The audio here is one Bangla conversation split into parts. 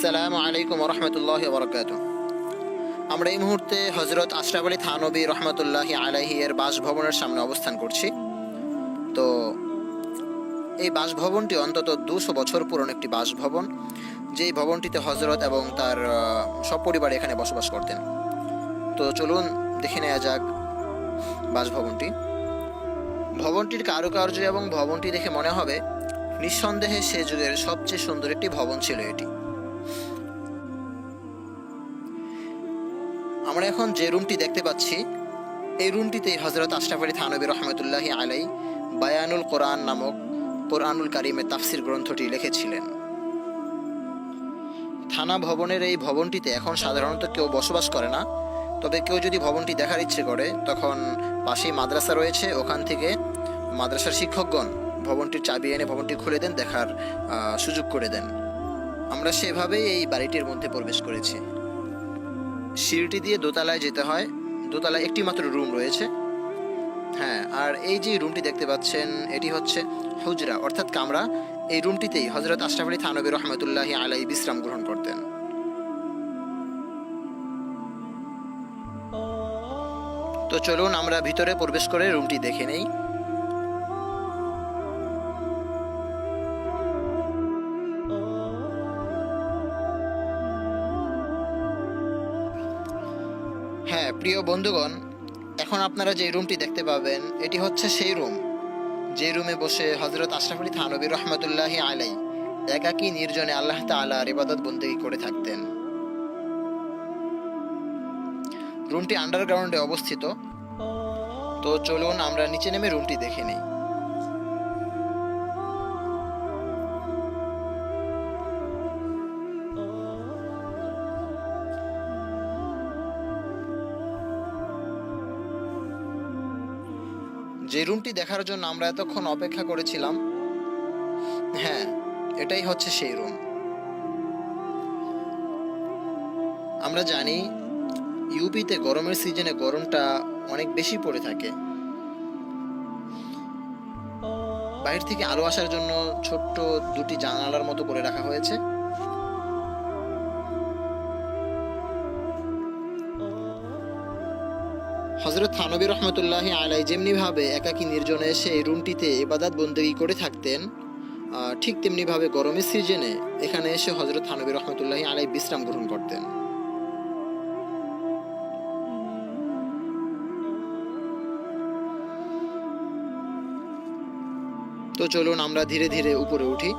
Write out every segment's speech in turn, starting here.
আসসালামু আলাইকুম রহমতুল্লাহ বরকাত আমরা এই মুহূর্তে হজরত আশরাফ আলী থানবী রহমতুল্লাহ আলাহি এর বাসভবনের সামনে অবস্থান করছি। তো এই বাসভবনটি অন্তত দুশো বছর পুরনো একটি বাসভবন, যেই ভবনটিতে হজরত এবং তার সপরিবার এখানে বসবাস করতেন। তো চলুন দেখে নেওয়া যাক বাসভবনটি। ভবনটির কারুকার্য এবং ভবনটি দেখে মনে হবে, নিঃসন্দেহে সে যুগের সবচেয়ে সুন্দর একটি ভবন ছিল এটি। আমরা এখন যে রুমটি দেখতে পাচ্ছি, এই রুমটিতে হজরত আশরাফ আলী থানবী রহমতুল্লাহ আলাই বায়ানুল কোরআন নামক কোরআনুল কারিমের তাফসির গ্রন্থটি লিখেছিলেন। থানা ভবনের এই ভবনটিতে এখন সাধারণত কেউ বসবাস করে না, তবে কেউ যদি ভবনটি দেখার ইচ্ছে করে, তখন পাশেই মাদ্রাসা রয়েছে, ওখান থেকে মাদ্রাসার শিক্ষকগণ ভবনটির চাবি এনে ভবনটি খুলে দেন, দেখার সুযোগ করে দেন। আমরা সেভাবেই এই বাড়িটির মধ্যে প্রবেশ করেছি। সিঁড়িটি দিয়ে দোতলায় যেতে হয়। দোতলায় একটি মাত্র রুম রয়েছে। হ্যাঁ আর এই যে রুমটি দেখতে পাচ্ছেন, এটি হচ্ছে হুজরা, অর্থাৎ কামরা। এই রুমটিতেই হজরত আশরাফ আলী থানবী রহমতুল্লাহ আলাই বিশ্রাম গ্রহণ করতেন। তো চলুন আমরা ভিতরে প্রবেশ করে রুমটি দেখে নেই। হ্যাঁ প্রিয় বন্ধুগণ, এখন আপনারা যে রুমটি দেখতে পাবেন, এটি হচ্ছে সেই রুম। যে রুমে বসে হজরত আশরাফ আলী থানবী রহমতুল্লাহ আলাই একাকি নির্জনে আল্লাহ তাআলার ইবাদত বন্দী করে থাকতেন। রুমটি আন্ডারগ্রাউন্ডে অবস্থিত। তো চলুন আমরা নিচে নেমে রুমটি দেখে নিই। যে রুমটি দেখার জন্য আমরা এতক্ষণ অপেক্ষা করেছিলাম হ্যাঁ এটাই হচ্ছে সেই রুম। আমরা জানি ইউপিতে গরমের সিজনে গরমটা অনেক বেশি পড়ে থাকে। বাইরে থেকে আলো আসার জন্য ছোট্ট দুটি জানালার মতো করে রাখা হয়েছে। হজরত থানবী রহমতুল্লাহ আলাই যেমনিভাবে একাকী নির্জনে এসে এই রুমটিতে ইবাদাত বন্দেগী করে থাকতেন ঠিক তেমনিভাবে গরমের সিজনে এখানে এসে হজরত থানবী রহমতুল্লাহ আলাই বিশ্রাম গ্রহণ করতেন। তো চলুন আমরা ধীরে ধীরে উপরে উঠি।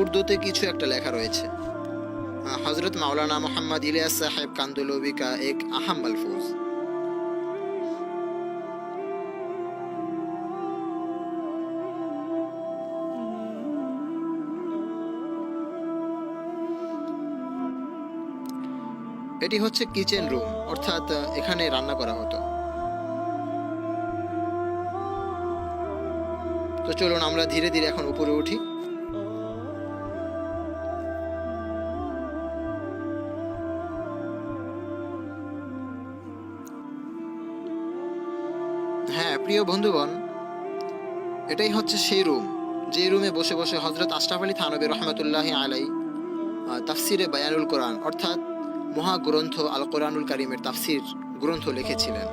উর্দুতে কিছু একটা লেখা রয়েছে। হজরত মাওলানা মোহাম্মদ ইলিয়াস সাহেব কান্দুলবি কা এক আহাম মালফুজ। এটি হচ্ছে কিচেন রুম, অর্থাৎ এখানে রান্না করা হতো। তো চলুন আমরা ধীরে ধীরে এখন উপরে উঠি। প্রিয় বন্ধুগণ, এটাই হচ্ছে সেই রুম। যে রুমে বসে বসে হজরত আশরাফ আলী থানবী রহমতুল্লাহ আলাই তাফসিরে বায়ানুল কোরআন, অর্থাৎ মহাগ্রন্থ আল কোরআনুল কারিমের তাফসির গ্রন্থ লিখেছিলেন।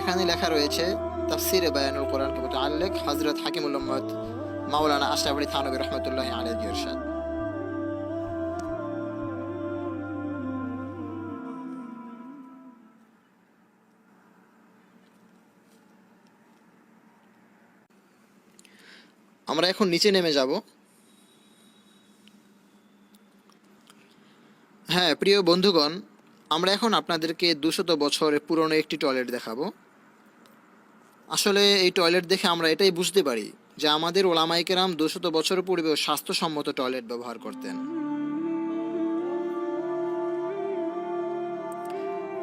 এখানে লেখা রয়েছে, তাফসিরে বায়ানুল কোরআন কেবল আল্লেখ হজরত হাকিমুল উম্মদ মাওলানা আশরাফ আলী থানবী রহমতুল্লাহ আলাই ইরশাদ। আমরা এখন নিচে নেমে যাব। হ্যাঁ প্রিয় বন্ধুগণ, আমরা এখন আপনাদেরকে দুশত বছরের পুরনো একটি টয়লেট দেখাবো। আসলে এই টয়লেট দেখে আমরা এটাই বুঝতে পারি যে আমাদের ওলামাইকেরাম দুশত বছর পূর্বেও স্বাস্থ্যসম্মত টয়লেট ব্যবহার করতেন।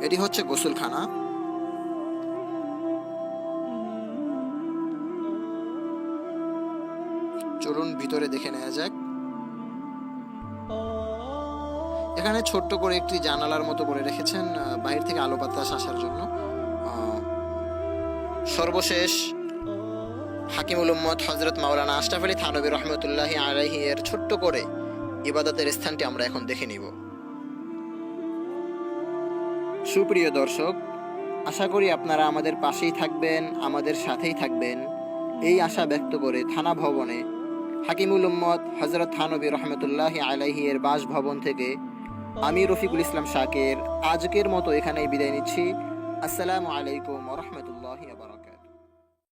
এটি হচ্ছে গোসলখানা। চলুন ভিতরে দেখে নেওয়া যাক। এখানে ছোট্ট করে একটি জানালার মতো করে রেখেছেন বাহির থেকে আলো বাতাস আসার জন্য। সর্বশেষ হাকিমুল উম্মত হজরত মাওলানা আশরাফ আলী থানবী রহমতুল্লাহি আলাইহি এর ছোট্ট করে ইবাদতের স্থানটি আমরা এখন দেখে নিব। সুপ্রিয় দর্শক, আশা করি আপনারা আমাদের পাশেই থাকবেন, আমাদের সাথেই থাকবেন। এই আশা ব্যক্ত করে থানা ভবনে হাকিমুল উম্মত হজরত থানবী রহমতুল্লাহ আলাইহি এর বাসভবন থেকে আমি রফিকুল ইসলাম শাকের আজকের মতো এখানেই বিদায় নিচ্ছি। আসসালামু আলাইকুম রহমতুল্লাহ।